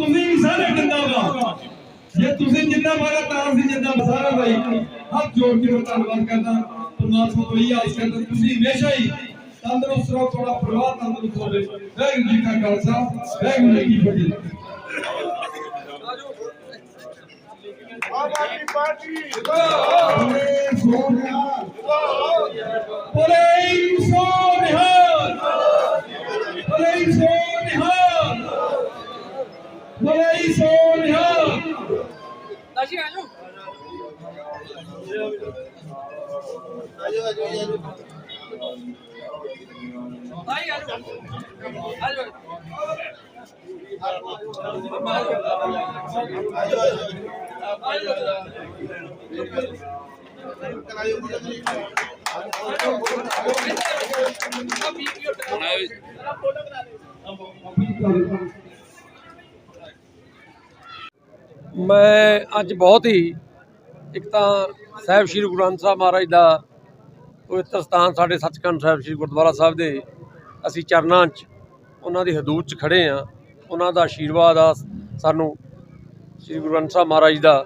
ਤੁਸੀਂ ਵੀ ਸਾਰੇ ਜਿੰਦਾਬਾਦ ਜੇ ਤੁਸੀਂ ਜਿੰਦਾਬਾਦ ਤਾਂ ਅਸੀਂ ਜਿੰਦਾਬਾਦ ਸਾਰਾ ਭਾਈ ਹੱਥ ਜੋੜ ਕੇ ਮੈਂ ਧੰਨਵਾਦ ਕਰਦਾ। ਪਰਮਾਤਮਾ ਤੋਂ ਇਹ ਆਸ ਕਰਦਾ ਤੁਸੀਂ ਹਮੇਸ਼ਾ ਹੀ ਤੰਦਰੁਸਤ ਰਹੋ ਤੁਹਾਡਾ ਪਰਿਵਾਰ ਤੰਦਰੁਸਤ ਹੋਵੇ। ਵਾਹਿਗੁਰੂ ਜੀ ਕਾ ਖਾਲਸਾ ਵਾਹਿਗੁਰੂ ਜੀ ਕੀ ਫਤਿਹ। ਆਮ ਆਦਮੀ ਪਾਰਟੀ ਬੋਲੇ ਸੋਨਿਹਾਲ ਬੋਲੇ ਸੋਨਿਹਾਲ ਬੋਲੇ ਸੋਨਿਹਾਲ ਬੋਲੇ ਸੋਨਿਹਾਲ ਅਸੀਂ ਆ ਜਾਓ ਆਈ ਆ ਜਾਓ ਆ ਮੈਂ ਅੱਜ ਬਹੁਤ ਹੀ, ਇੱਕ ਤਾਂ ਸਾਹਿਬ ਸ੍ਰੀ ਗੁਰੂ ਗ੍ਰੰਥ ਸਾਹਿਬ ਮਹਾਰਾਜ ਦਾ ਪਵਿੱਤਰ ਸਥਾਨ ਸਾਡੇ ਸੱਚਖੰਡ ਸਾਹਿਬ ਸ੍ਰੀ ਗੁਰਦੁਆਰਾ ਸਾਹਿਬ ਦੇ, ਅਸੀਂ ਚਰਨਾਂ 'ਚ ਉਹਨਾਂ ਦੀ ਹਦੂਦ 'ਚ ਖੜੇ ਆ ਉਹਨਾਂ ਦਾ ਆਸ਼ੀਰਵਾਦ ਆ ਸਾਨੂੰ ਸ੍ਰੀ ਗੁਰੂ ਗ੍ਰੰਥ ਸਾਹਿਬ ਮਹਾਰਾਜ ਦਾ।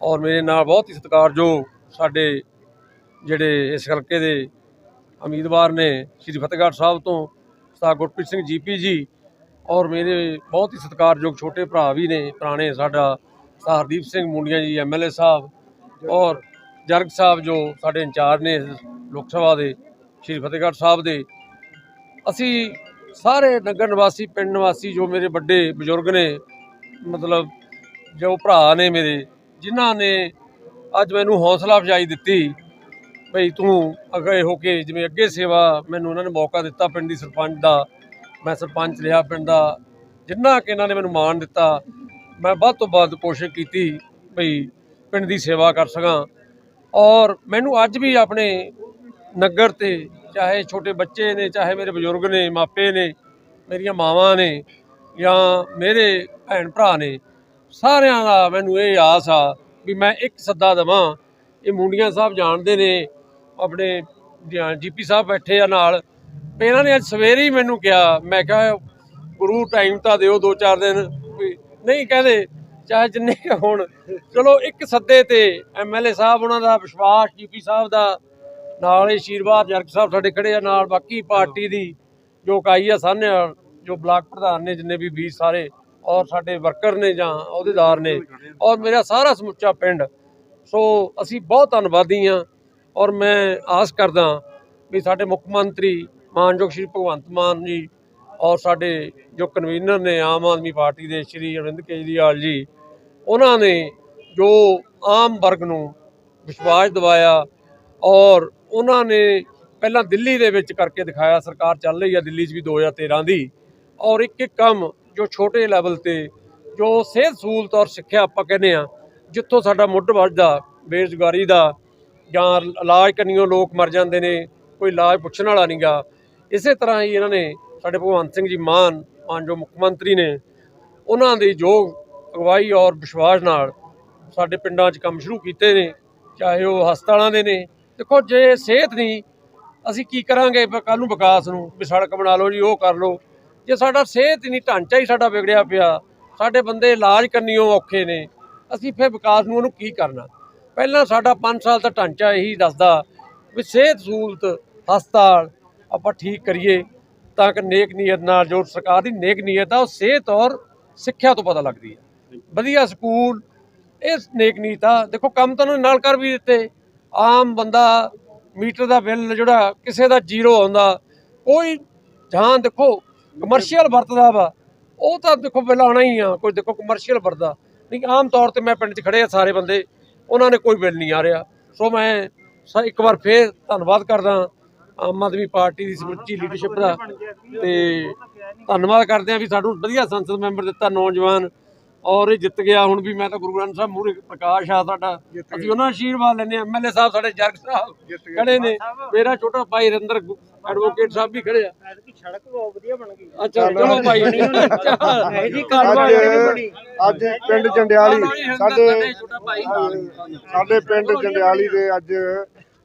ਔਰ ਮੇਰੇ ਨਾਲ ਬਹੁਤ ਹੀ ਸਤਿਕਾਰਯੋਗ ਸਾਡੇ ਜਿਹੜੇ ਇਸ ਹਲਕੇ ਦੇ ਉਮੀਦਵਾਰ ਨੇ, ਸ੍ਰੀ ਫਤਿਹਗੜ੍ਹ ਸਾਹਿਬ ਤੋਂ, ਸਾ ਗੁਰਪ੍ਰੀਤ ਸਿੰਘ ਜੀਪੀ ਜੀ ਔਰ ਮੇਰੇ ਬਹੁਤ ਹੀ ਸਤਿਕਾਰਯੋਗ ਛੋਟੇ ਭਰਾ ਵੀ ਨੇ, ਪੁਰਾਣੇ ਸਾਡਾ ਹਰਦੀਪ ਸਿੰਘ ਮੁੰਡੀਆਂ ਜੀ ਐਮਐਲਏ ਸਾਹਿਬ ਔਰ ਜਰਗ ਸਾਹਿਬ ਜੋ ਸਾਡੇ ਇੰਚਾਰਜ ਨੇ ਲੋਕ ਸਭਾ ਦੇ, ਸ੍ਰੀ ਫਤਿਹਗੜ੍ਹ ਸਾਹਿਬ ਦੇ। ਅਸੀਂ ਸਾਰੇ ਨਗਰ ਨਿਵਾਸੀ, ਪਿੰਡ ਨਿਵਾਸੀ ਜੋ ਮੇਰੇ ਵੱਡੇ ਬਜ਼ੁਰਗ ਨੇ, ਮਤਲਬ ਜੋ ਭਰਾ ਨੇ ਮੇਰੇ, ਜਿਨ੍ਹਾਂ ਨੇ ਅੱਜ ਮੈਨੂੰ ਹੌਸਲਾ ਅਫਜ਼ਾਈ ਦਿੱਤੀ ਭਈ ਤੂੰ ਅੱਗੇ ਹੋ ਕੇ ਜਿਵੇਂ ਅੱਗੇ ਸੇਵਾ ਮੈਨੂੰ ਉਹਨਾਂ ਨੇ ਮੌਕਾ ਦਿੱਤਾ ਪਿੰਡ ਦੀ ਸਰਪੰਚ ਦਾ ਮੈਂ ਸਰਪੰਚ ਰਿਹਾ ਪਿੰਡ ਦਾ, ਜਿੰਨਾ ਕਿ ਇਹਨਾਂ ਨੇ ਮੈਨੂੰ ਮਾਣ ਦਿੱਤਾ, ਮੈਂ ਵੱਧ ਤੋਂ ਵੱਧ ਕੋਸ਼ਿਸ਼ ਕੀਤੀ ਭਈ ਪਿੰਡ ਦੀ ਸੇਵਾ ਕਰ ਸਕਾਂ। ਔਰ ਮੈਨੂੰ ਅੱਜ ਵੀ ਆਪਣੇ ਨਗਰ ਤੇ, ਚਾਹੇ ਛੋਟੇ ਬੱਚੇ ਨੇ, ਚਾਹੇ ਮੇਰੇ ਬਜ਼ੁਰਗ ਨੇ, ਮਾਪੇ ਨੇ, ਮੇਰੀਆਂ ਮਾਵਾਂ ਨੇ, ਜਾਂ ਮੇਰੇ ਭੈਣ ਭਰਾ ਨੇ, ਸਾਰਿਆਂ ਦਾ ਮੈਨੂੰ ਇਹ ਆਸ ਆ ਵੀ ਮੈਂ ਇੱਕ ਸੱਦਾ ਦਵਾਂ। ਇਹ ਮੁੰਡੀਆਂ ਸਾਹਿਬ ਜਾਣਦੇ ਨੇ, ਆਪਣੇ ਜੀਪੀ ਸਾਹਿਬ ਬੈਠੇ ਆ ਨਾਲ ਇਹਨਾਂ ਨੇ ਅੱਜ ਸਵੇਰੇ ਹੀ ਮੈਨੂੰ ਕਿਹਾ, ਮੈਂ ਕਿਹਾ, ਗੁਰੂ ਟਾਈਮ ਤਾਂ ਦਿਓ ਦੋ ਚਾਰ ਦਿਨ, ਵੀ ਨਹੀਂ ਕਹਿੰਦੇ, ਚਾਹੇ ਜਿੰਨੇ ਹੋਣ। ਚਲੋ ਇੱਕ ਸੱਦੇ ਤੇ ਐਮਐਲਏ ਸਾਹਿਬ ਉਹਨਾਂ ਦਾ ਵਿਸ਼ਵਾਸ ਜੀਪੀ ਸਾਹਿਬ ਦਾ, ਨਾਲ ਹੀ ਆਸ਼ੀਰਵਾਦ ਜਰਗ ਸਾਹਿਬ ਸਾਡੇ ਖੜੇ ਆ ਨਾਲ, ਬਾਕੀ ਪਾਰਟੀ ਦੀ ਜੋ ਕਾਈ ਆ, ਸਾਹਮਣੇ ਜੋ ਬਲਾਕ ਪ੍ਰਧਾਨ ਨੇ ਜਿੰਨੇ ਵੀ ਵੀਰ ਸਾਰੇ, ਔਰ ਸਾਡੇ ਵਰਕਰ ਨੇ ਜਾਂ ਅਹੁਦੇਦਾਰ ਨੇ, ਔਰ ਮੇਰਾ ਸਾਰਾ ਸਮੁੱਚਾ ਪਿੰਡ। ਸੋ ਅਸੀਂ ਬਹੁਤ ਧੰਨਵਾਦੀ ਹਾਂ, ਔਰ ਮੈਂ ਆਸ ਕਰਦਾ ਵੀ ਸਾਡੇ ਮੁੱਖ ਮੰਤਰੀ ਮਾਨਯੋਗ ਸ਼੍ਰੀ ਭਗਵੰਤ ਮਾਨ ਜੀ ਔਰ ਸਾਡੇ ਜੋ ਕਨਵੀਨਰ ਨੇ ਆਮ ਆਦਮੀ ਪਾਰਟੀ ਦੇ ਸ਼੍ਰੀ ਅਰਵਿੰਦ ਕੇਜਰੀਵਾਲ ਜੀ, ਉਹਨਾਂ ਨੇ ਜੋ ਆਮ ਵਰਗ ਨੂੰ ਵਿਸ਼ਵਾਸ ਦਿਵਾਇਆ ਔਰ ਉਹਨਾਂ ਨੇ ਪਹਿਲਾਂ ਦਿੱਲੀ ਦੇ ਵਿੱਚ ਕਰਕੇ ਦਿਖਾਇਆ, ਸਰਕਾਰ ਚੱਲ ਰਹੀ ਆ ਦਿੱਲੀ 'ਚ ਵੀ 2013 ਦੀ ਔਰ ਇੱਕ ਇੱਕ ਕੰਮ ਜੋ ਛੋਟੇ ਲੈਵਲ ਤੇ ਜੋ ਸਿਹਤ ਸਹੂਲਤ ਔਰ ਸਿੱਖਿਆ ਆਪਾਂ ਕਹਿੰਦੇ ਆ, ਜਿੱਥੋਂ ਸਾਡਾ ਮੁੱਢ ਵੱਜਦਾ, ਬੇਰੁਜ਼ਗਾਰੀ ਦਾ ਜਾਂ ਇਲਾਜ ਕਰਨੀਓ ਲੋਕ ਮਰ ਜਾਂਦੇ ਨੇ, ਕੋਈ ਇਲਾਜ ਪੁੱਛਣ ਵਾਲਾ ਨਹੀਂਗਾ ਇਸੇ ਤਰ੍ਹਾਂ ਹੀ ਇਹਨਾਂ ਨੇ ਸਾਡੇ ਭਗਵੰਤ ਸਿੰਘ ਜੀ ਮਾਨ ਮਾਨ ਜੋ ਮੁੱਖ ਮੰਤਰੀ ਨੇ, ਉਹਨਾਂ ਦੀ ਯੋਗ, ਅਗਵਾਈ ਔਰ ਵਿਸ਼ਵਾਸ ਨਾਲ ਸਾਡੇ ਪਿੰਡਾਂ 'ਚ ਕੰਮ ਸ਼ੁਰੂ ਕੀਤੇ ਨੇ, ਚਾਹੇ ਉਹ ਹਸਪਤਾਲਾਂ ਦੇ ਨੇ। ਦੇਖੋ, ਜੇ ਸਿਹਤ ਨਹੀਂ ਅਸੀਂ ਕੀ ਕਰਾਂਗੇ ਕੱਲ ਨੂੰ ਵਿਕਾਸ ਨੂੰ, ਵੀ ਸੜਕ ਬਣਾ ਲਓ ਜੀ, ਉਹ ਕਰ ਲਓ। ਜੇ ਸਾਡਾ ਸਿਹਤ ਨਹੀਂ ਢਾਂਚਾ ਹੀ ਸਾਡਾ ਵਿਗੜਿਆ ਪਿਆ, ਸਾਡੇ ਬੰਦੇ ਇਲਾਜ ਕਰਨੀਓ ਔਖੇ ਨੇ, ਅਸੀਂ ਫਿਰ ਵਿਕਾਸ ਨੂੰ ਉਹਨੂੰ ਕੀ ਕਰਨਾ? ਪਹਿਲਾਂ ਸਾਡਾ 5 ਸਾਲ ਦਾ ਢਾਂਚਾ ਇਹੀ ਦੱਸਦਾ ਵੀ ਸਿਹਤ ਸਹੂਲਤ, ਹਸਪਤਾਲ ਆਪਾਂ ਠੀਕ ਕਰੀਏ, ਤਾਂ ਕਿ ਨੇਕ ਨੀਅਤ ਨਾਲ ਜੋ ਸਰਕਾਰ ਦੀ ਨੇਕ ਨੀਅਤ ਆ, ਉਹ ਸਿਹਤ ਔਰ ਸਿੱਖਿਆ ਤੋਂ ਪਤਾ ਲੱਗਦੀ ਹੈ ਵਧੀਆ ਸਕੂਲ, ਇਹ ਨੇਕ ਨੀਅਤ ਆ। ਦੇਖੋ, ਕੰਮ ਤਾਂ ਉਹਨੇ ਨਾਲ ਕਰ ਵੀ ਦਿੱਤੇ। ਆਮ ਬੰਦਾ ਮੀਟਰ ਦਾ ਬਿੱਲ ਜਿਹੜਾ ਕਿਸੇ ਦਾ ਜ਼ੀਰੋ ਆਉਂਦਾ, ਕੋਈ ਜਾਂ ਦੇਖੋ ਕਮਰਸ਼ੀਅਲ ਵਰਤਦਾ ਵਾ। ਉਹ ਤਾਂ ਦੇਖੋ, ਬਿੱਲ ਆਉਣਾ ਹੀ ਆ, ਕੋਈ ਦੇਖੋ ਕਮਰਸ਼ੀਅਲ ਵਰਤਦਾ। ਨਹੀਂ, ਆਮ ਤੌਰ ਤੇ ਮੈਂ ਪਿੰਡ 'ਚ ਖੜੇ ਆ ਸਾਰੇ ਬੰਦੇ, ਉਹਨਾਂ ਨੇ ਕੋਈ ਬਿੱਲ ਨਹੀਂ ਆ ਰਿਹਾ। ਸੋ ਮੈਂ ਸ- ਇੱਕ ਵਾਰ ਫੇਰ ਧੰਨਵਾਦ ਕਰਦਾ। ਆਮ ਆਦਮੀ ਪਾਰਟੀ ਦੀ ਸਮੁੱਚੀ ਲੀਡਰਸ਼ਿਪ ਦਾ ਤੇ ਧੰਨਵਾਦ ਕਰਦੇ ਆ ਵੀ ਸਾਨੂੰ ਵਧੀਆ ਸੰਸਦ ਮੈਂਬਰ ਦਿੱਤਾ ਨੌਜਵਾਨ ਔਰ ਇਹ ਜਿੱਤ ਗਿਆ। ਹੁਣ ਵੀ ਮੈਂ ਤਾਂ ਗੁਰੂ ਗ੍ਰੰਥ ਸਾਹਿਬ ਮੂਹਰੇ ਪ੍ਰਕਾਸ਼ ਆ ਸਾਡਾ। ਅਸੀਂ ਉਹਨਾਂ ਦਾ ਆਸ਼ੀਰਵਾਦ ਲੈਂਦੇ ਆ ਐਮਐਲਏ ਸਾਹਿਬ ਸਾਡੇ ਜਰਗ ਸਾਹਿਬ ਖੜੇ ਨੇ। ਮੇਰਾ ਛੋਟਾ ਭਾਈ ਰਿੰਦਰ ਐਡਵੋਕੇਟ ਸਾਹਿਬ ਵੀ ਖੜੇ ਆ। ਸੜਕ ਬਹੁਤ ਵਧੀਆ ਬਣ ਗਈ। ਅੱਛਾ ਚਲੋ ਭਾਈ। ਇਹ ਜੀ ਕਾਰਵਾਈ ਨਹੀਂ ਬਣੀ ਅੱਜ ਪਿੰਡ ਜੰਡਿਆਲੀ ਸਾਡੇ ਪਿੰਡ ਜੰਡਿਆਲੀ ਦੇ ਅੱਜ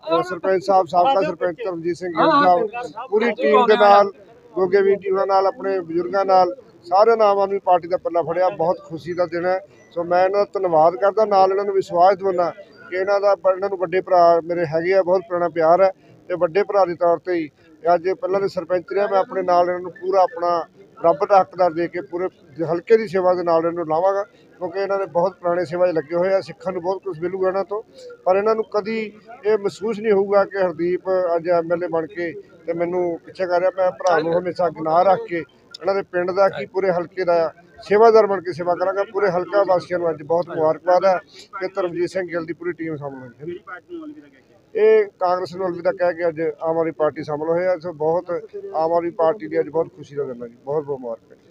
ਅ, ਸਰਪੰਚ ਸਾਹਿਬ ਸਾਬਕਾ ਸਰਪੰਚ ਧਰਮਜੀਤ ਸਿੰਘ ਗਿੱਲ ਸਾਹਿਬ ਪੂਰੀ ਟੀਮ ਦੇ ਨਾਲ ਗੋਗੇ ਵੀ ਟੀਮਾਂ ਨਾਲ ਆਪਣੇ ਬਜ਼ੁਰਗਾਂ ਨਾਲ ਸਾਰਿਆਂ ਨੇ ਆਮ ਆਦਮੀ ਪਾਰਟੀ ਦਾ ਪੱਲਾ ਫੜਿਆ। ਬਹੁਤ ਖੁਸ਼ੀ ਦਾ ਦਿਨ ਹੈ। ਸੋ ਮੈਂ ਇਹਨਾਂ ਦਾ ਧੰਨਵਾਦ ਕਰਦਾ। ਨਾਲ ਇਹਨਾਂ ਨੂੰ ਵਿਸ਼ਵਾਸ ਦਿਵਾਉਣਾ ਕਿ ਇਹਨਾਂ ਦਾ ਇਹਨਾਂ ਨੂੰ ਵੱਡੇ ਭਰਾ ਮੇਰੇ ਹੈਗੇ ਆ ਬਹੁਤ ਪੁਰਾਣਾ ਪਿਆਰ ਹੈ ਤੇ ਵੱਡੇ ਭਰਾ ਦੇ ਤੌਰ ਤੇ ਹੀ। ਅੱਜ ਪਹਿਲਾਂ ਦੇ ਸਰਪੰਚ ਰਿਹਾ ਮੈਂ ਆਪਣੇ ਨਾਲ ਇਹਨਾਂ ਨੂੰ ਪੂਰਾ ਆਪਣਾ ਰੱਬ ਦਾ ਹੱਕਦਾਰ ਦੇ ਕੇ ਪੂਰੇ ਹਲਕੇ ਦੀ ਸੇਵਾ ਦੇ ਨਾਲ ਇਹਨਾਂ ਨੂੰ ਲਾਵਾਂਗਾ, ਕਿਉਂਕਿ ਇਹਨਾਂ ਨੇ ਬਹੁਤ ਪੁਰਾਣੇ ਸੇਵਾ 'ਚ ਲੱਗੇ ਹੋਏ ਆ, ਸਿੱਖਾਂ ਨੂੰ ਬਹੁਤ ਕੁਝ ਮਿਲੂਗਾ ਇਹਨਾਂ ਤੋਂ। ਪਰ ਇਹਨਾਂ ਨੂੰ ਕਦੀ ਇਹ ਮਹਿਸੂਸ ਨਹੀਂ ਹੋਊਗਾ ਕਿ ਹਰਦੀਪ ਅੱਜ ਐਮਐਲਏ ਬਣ ਕੇ ਤੇ ਮੈਨੂੰ ਪਿੱਛੇ ਕਰ ਰਿਹਾ, ਮੈਂ ਭਰਾ ਨੂੰ ਹਮੇਸ਼ਾ ਗਨਾਹ ਰੱਖ ਕੇ ਇਹਨਾਂ ਦੇ ਪਿੰਡ ਦਾ ਕੀ ਪੂਰੇ ਹਲਕੇ ਦਾ ਸੇਵਾਦਾਰ ਬਣ ਕੇ ਸੇਵਾ ਕਰਾਂਗਾ। ਪੂਰੇ ਹਲਕਾ ਵਾਸੀਆਂ ਨੂੰ ਅੱਜ ਬਹੁਤ ਮੁਬਾਰਕਬਾਦ ਹੈ ਕਿ ਧਰਮਜੀਤ ਸਿੰਘ ਗਿੱਲ ਦੀ ਪੂਰੀ ਟੀਮ ਸਾਹਮਣੇ ਹੋਈ ਹੈ। ਇਹ ਕਾਂਗਰਸ ਨੂੰ ਅਲਵਿਦਾ ਕਹਿ ਕੇ ਅੱਜ ਆਮ ਆਦਮੀ ਪਾਰਟੀ ਸ਼ਾਮਲ ਹੋਇਆ ਆ, ਸੋ ਬਹੁਤ ਆਮ ਆਦਮੀ ਪਾਰਟੀ ਦੀ ਅੱਜ ਬਹੁਤ ਖੁਸ਼ੀ ਦਾ ਦਿਨ ਹੈ ਜੀ, ਬਹੁਤ ਬਹੁਤ ਮੁਬਾਰਕ ਹੈ